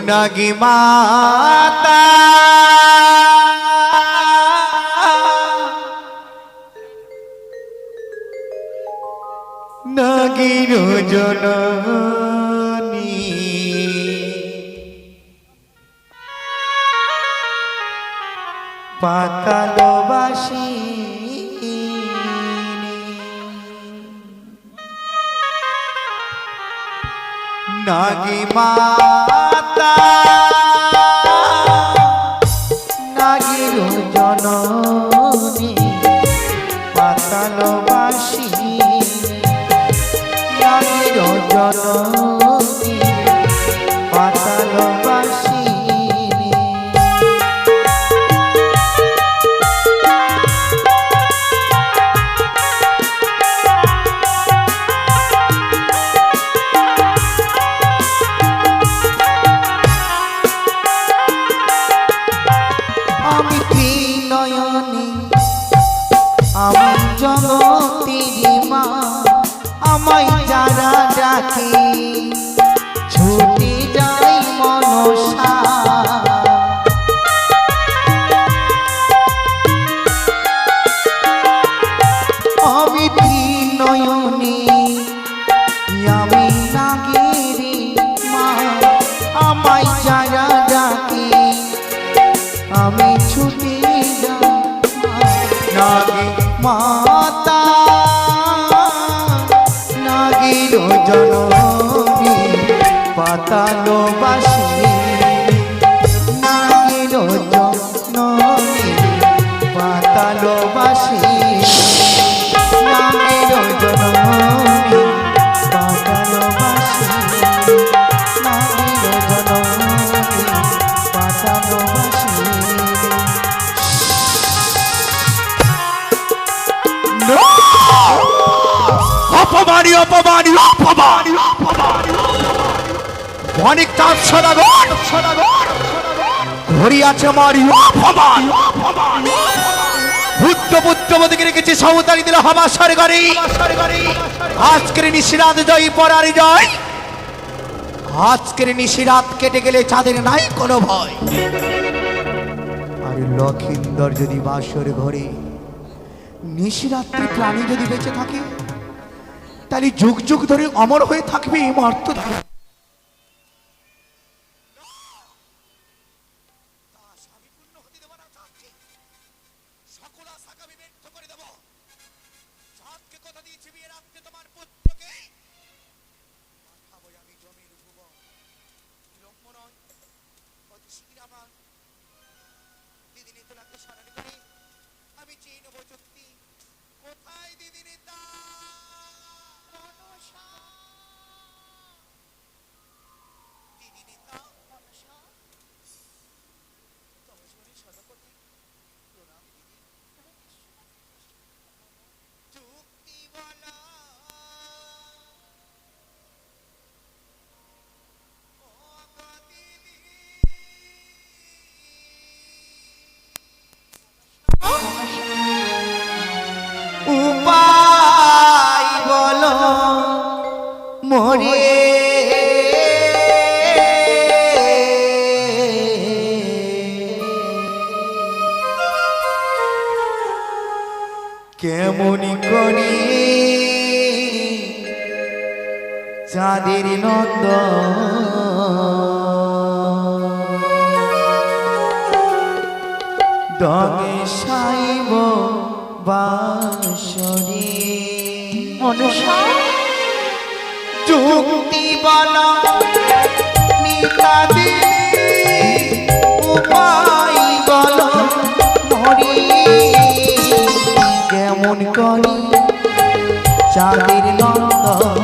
নাগি মাতা। নাগির জননী। পাতালবাসী নাগি মাতা নাগির জননী পাতালবাসী নাগির জননী। অনেক চাঁদ সদাগর ঘড়ি আছে মারি অপমান পুত্র পুত্র বদিকে রেখেছে সৌতারি দিল সরকারি আজকের নিশিরাত জয় পরারি জয়। আজকের নিশিরাত কেটে গেলে চাঁদের নাই কোনো ভয়। আরে লক্ষিন্দর যদি বাসর ঘরে নিশিরাত্রি প্রাণী যদি বেঁচে থাকে, তাহলে যুগ যুগ ধরে অমর হয়ে থাকবে এই মর্ত কেমন করি? চাঁদের নন্দ। ডগে সাইব বাসরে মনসা। যুক্তি বলা কেমন করি চাঁদের নন্দ।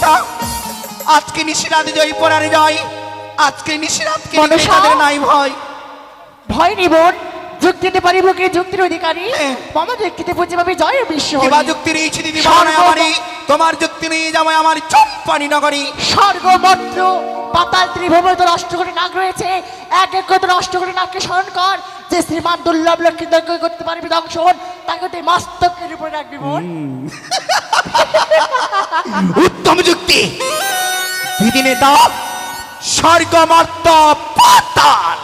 নিতা আজকে নিশিরাত জয় পরার জয় আজকে নিশিরাতকে? তাদের নাই ভয় ভয় নিবন দিতে পারিব কে যুক্তির অধিকারী। মম যুক্তিতে বুঝে পাবে জয় বিশ্ব কিবা যুক্তি ইচ্ছে দিদি আমারই তোমার যুক্তি নিয়ে যাবে আমার চম্পানি নগরী স্বর্গমন্ত্র পাতাল ত্রিভুবন তো নষ্ট করে নাগ রয়েছে। এক এক করে তো নষ্ট করে নাগকে স্মরণ কর। যে শ্রীমান দুর্লভ লক্ষ্মী যজ্ঞ করতে পারবি দংশন তাকে তুই মস্তকের উপরে রাখবি বোন। উত্তম যুক্তি। দিদি নেতা স্বর্গ মর্ত পাতাল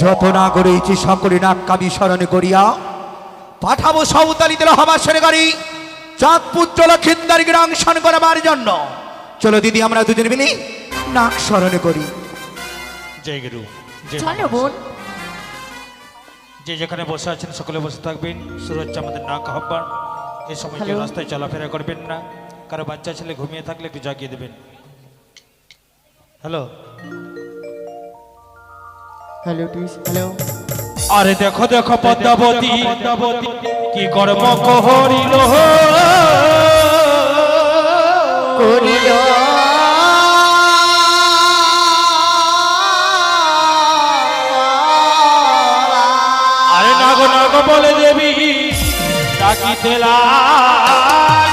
যত না করেছি সকলে নাক্কাবি স্মরণ করিয়া পাঠাবো সৌতালিদের হবাসনে করি চাঁদ পুত্র লক্ষিন্দার গ্রাংশন করাবার জন্য। চলো দিদি আমরা দুজন মিলে নাক স্মরণ করি। জয় গুরু জয় চলো বোন। যে যেখানে বসে আছেন সকলে বসে থাকবেন। শুরু হচ্ছে আমাদের নাক আহ্বান এই সময় কেউ রাস্তায় চলাফেরা করবেন না। কারও বাচ্চা ছেলে ঘুমিয়ে থাকলে একটু জাগিয়ে দেবেন। হ্যালো হ্যালো প্লিজ হ্যালো আরে দেখো দেখো পদ্মাবতী। কি কর্ম কহরিল করিল। আরে নাগ নাগ বলে দেবী ডাকিতে লাগিল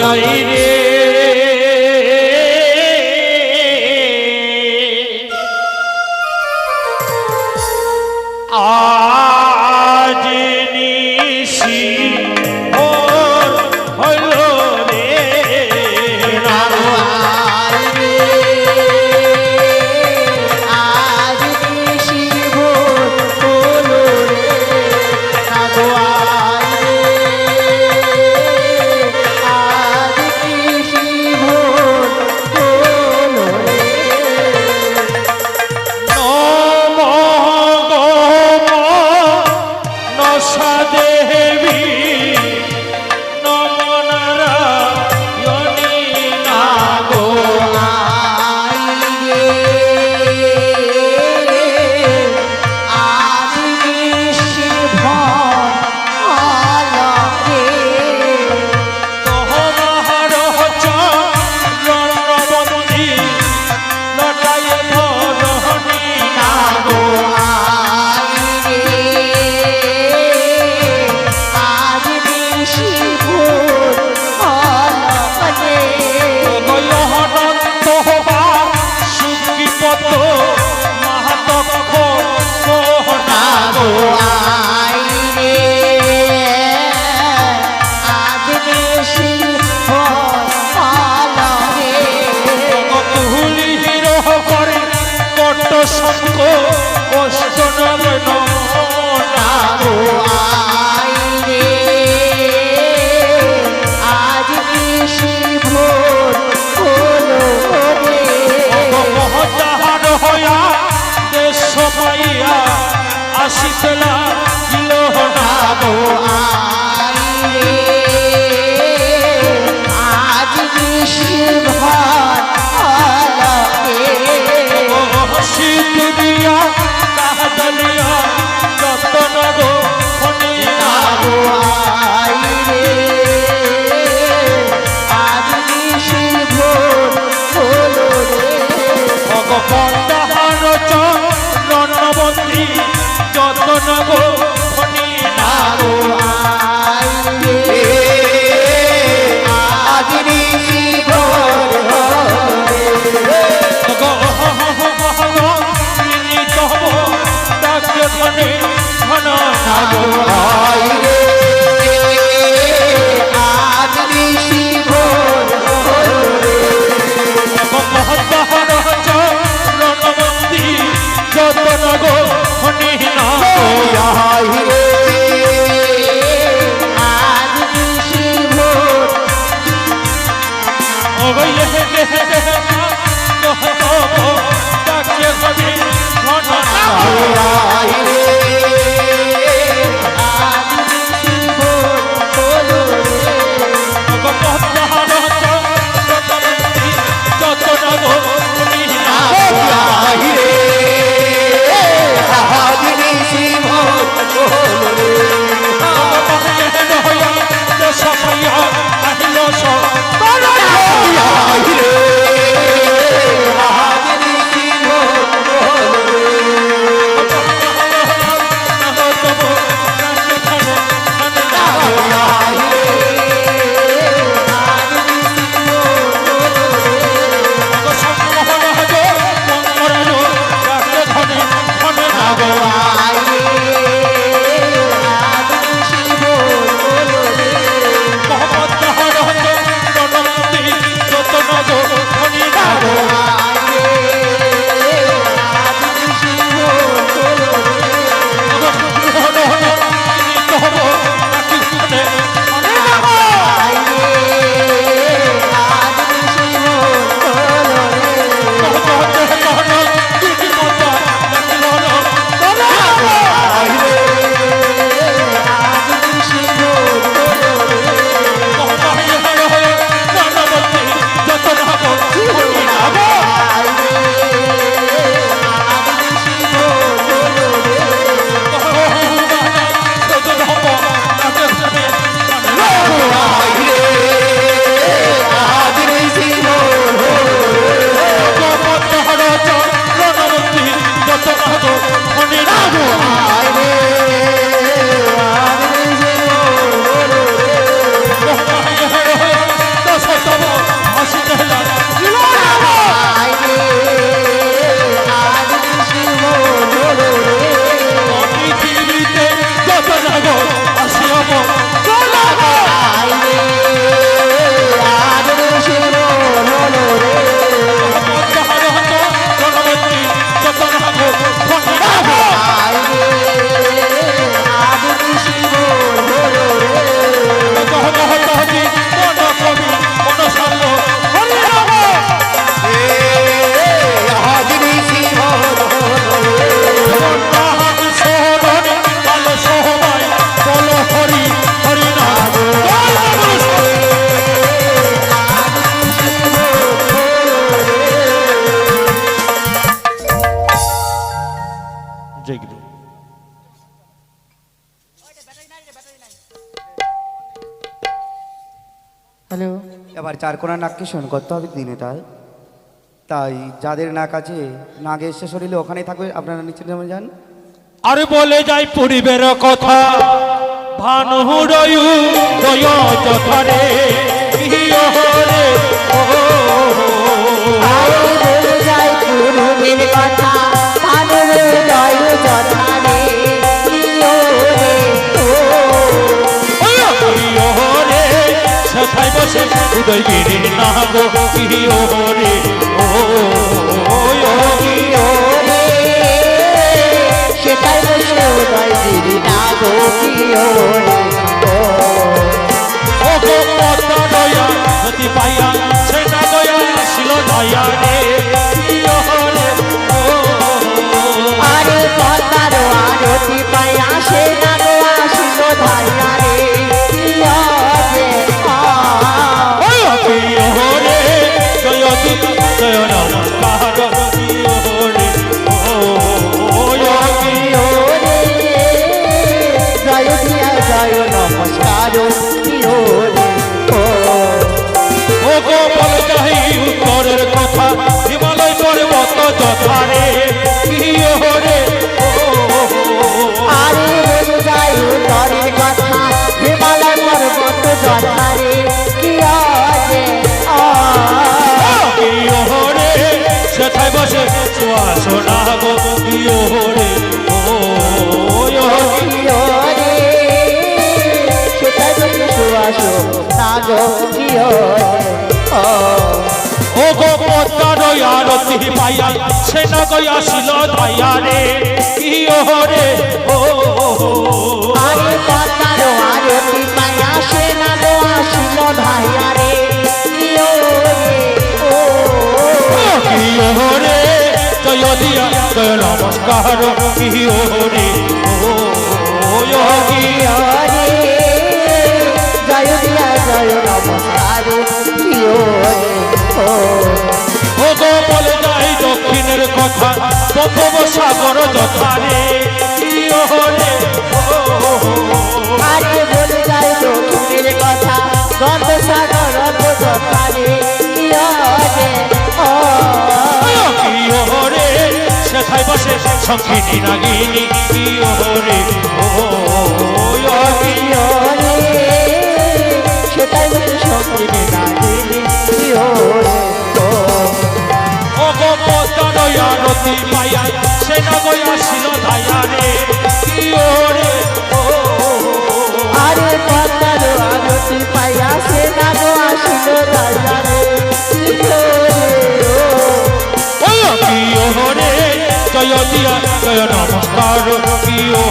না আসিতলা ஆயிரம் এবার চার কোনা নাককে শোন করতে হবে দিনে তাই? তাই যাদের নাক আছে নাগে এসে শরীরে ওখানেই থাকবে আপনারা নিচে নেমে যান। আর বলে যাই পরিবের কথা দয় যথারে ইহ রে ও আরে বলে যাই পুরুষের কথা হৃদয় যথারে। সেথায় বসে উদয়গিরি না গো ইহ রে ও প্রিয় রে সেটাই বসে উদয় দিদি পাইয়া সে না গই আসিল ধাইয়া রে ইয়োরে ও আরে পাতারো আরতি পায়া সে না গো আসিল ধাইয়া রে কি ও রে ও। ইয়োরে জয় দিয়া জয় নমস্কার। কি ও কথা বঙ্গোপসাগর যথারে। ইয়োরে ও আরে বলে যায় দক্ষিণের কথা গন্ধ সাগর যথারে। হরে সেথায় বসে সঙ্গিনী নাগিনী ইয়োরে ও সে নগই আসিল ধাইয়া রে ইয়োরে ও আরে পদ্মার আরতি পাইয়া সে না গো আসিল রাজারে কি হরে জয় দিয়া জয় নমস্কার। কি ও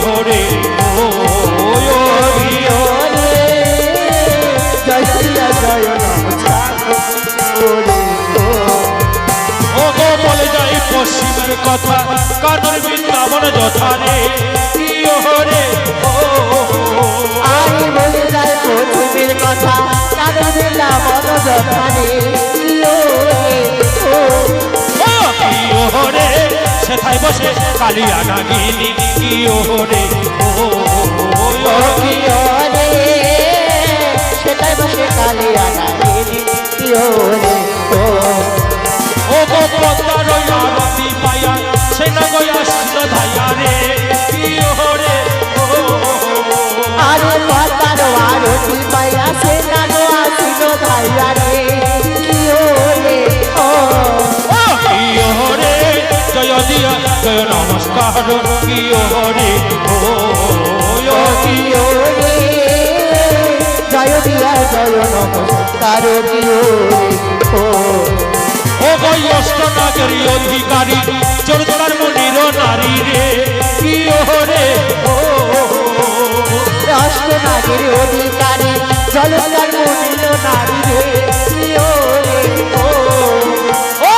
কথা কানর বৃন্দাবন যথারে ইয়োরে ও আমি বলে যাই পশ্চিমের কথা কারণ দিলা মন যথানে ইয়োরে সেথায় বসে কালিয়া নাগিনী। ইয়োরে ও ইয়োগী সেটাই বসে কালে আনা কি ওরে ও। ও গো পদ্মার নমস্কার ইয়োরে ও ইয়োগী কি ওরে। জয় দিয়া জয় নমস্কার কি ওরে ও। ও গই অষ্টনাগের অধিকারী চোরতার মনির নারী রে ইয়োরে ও। রাষ্ট্রনাগের অধিকারী জলকার মনিল নারী রে কি ওরে ও। ও